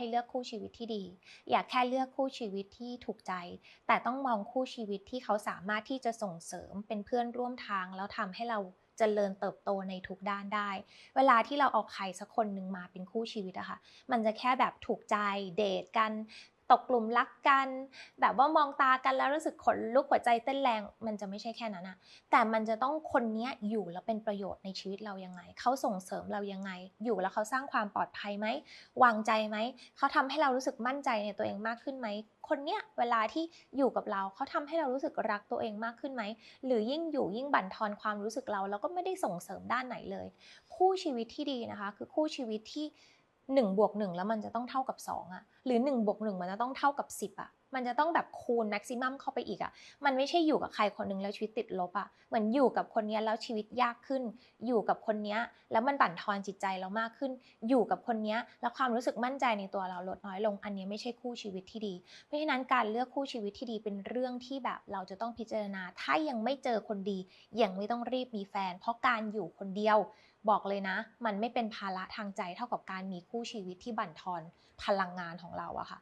ให้เลือกคู่ชีวิตที่ดี อย่าแค่เลือกคู่ชีวิตที่ถูกใจ แต่ต้องมองคู่ชีวิตที่เขาสามารถที่จะส่งเสริมเป็นเพื่อนร่วมทาง แล้วทำให้เราเจริญเติบโตในทุกด้านได้ เวลาที่เราเอาใครสักคนหนึ่งมาเป็นคู่ชีวิตอะค่ะ มันจะแค่แบบถูกใจเดทกัน ตกกลุ่มรักกัน แบบว่ามองตากันแล้วรู้สึกขนลุกหัวใจเต้นแรง มันจะไม่ใช่แค่นั้นอะแต่มันจะต้องคนนี้อยู่แล้วเป็นประโยชน์ในชีวิตเรายังไง เขาส่งเสริมเรายังไง อยู่แล้วเขาสร้างความปลอดภัยไหมวางใจไหมเขาทำให้เรารู้สึกมั่นใจในตัวเองมากขึ้นไหมคนเนี้ยเวลาที่อยู่กับเราเขาทำให้เรารู้สึกรักตัวเองมากขึ้นไหมหรือยิ่งอยู่ยิ่งบั่นทอนความรู้สึกเราแล้วก็ไม่ได้ส่งเสริมด้านไหนเลย คู่ชีวิตที่ดีนะคะ คือคู่ชีวิตที่ 1บวก1แล้วมันจะต้องเท่ากับ2อะหรือ1บวก1มันจะต้องเท่ากับ 10อะ มันจะต้องแบบคูณแม็กซิมัมเข้าไปอีกอะมันไม่ใช่อยู่กับใครคนหนึงแล้วชีวิตติดลบอะเหมือนอยู่กับคนนี้แล้วชีวิตยากขึ้น อยู่กับคนนี้แล้วมันบั่นทอนจิตใจเรามากขึ้น อยู่กับคนนี้แล้วความรู้สึกมั่นใจในตัวเราลดน้อยลง อันนี้ไม่ใช่คู่ชีวิตที่ดี เพราะฉะนั้นการเลือกคู่ชีวิตที่ดีเป็นเรื่องที่แบบเราจะต้องพิจารณา ถ้ายังไม่เจอคนดียังไม่ต้องรีบมีแฟน เพราะการอยู่คนเดียวบอกเลยนะ มันไม่เป็นภาระทางใจเท่ากับการมีคู่ชีวิตที่บั่นทอนพลังงานของเราอะค่ะ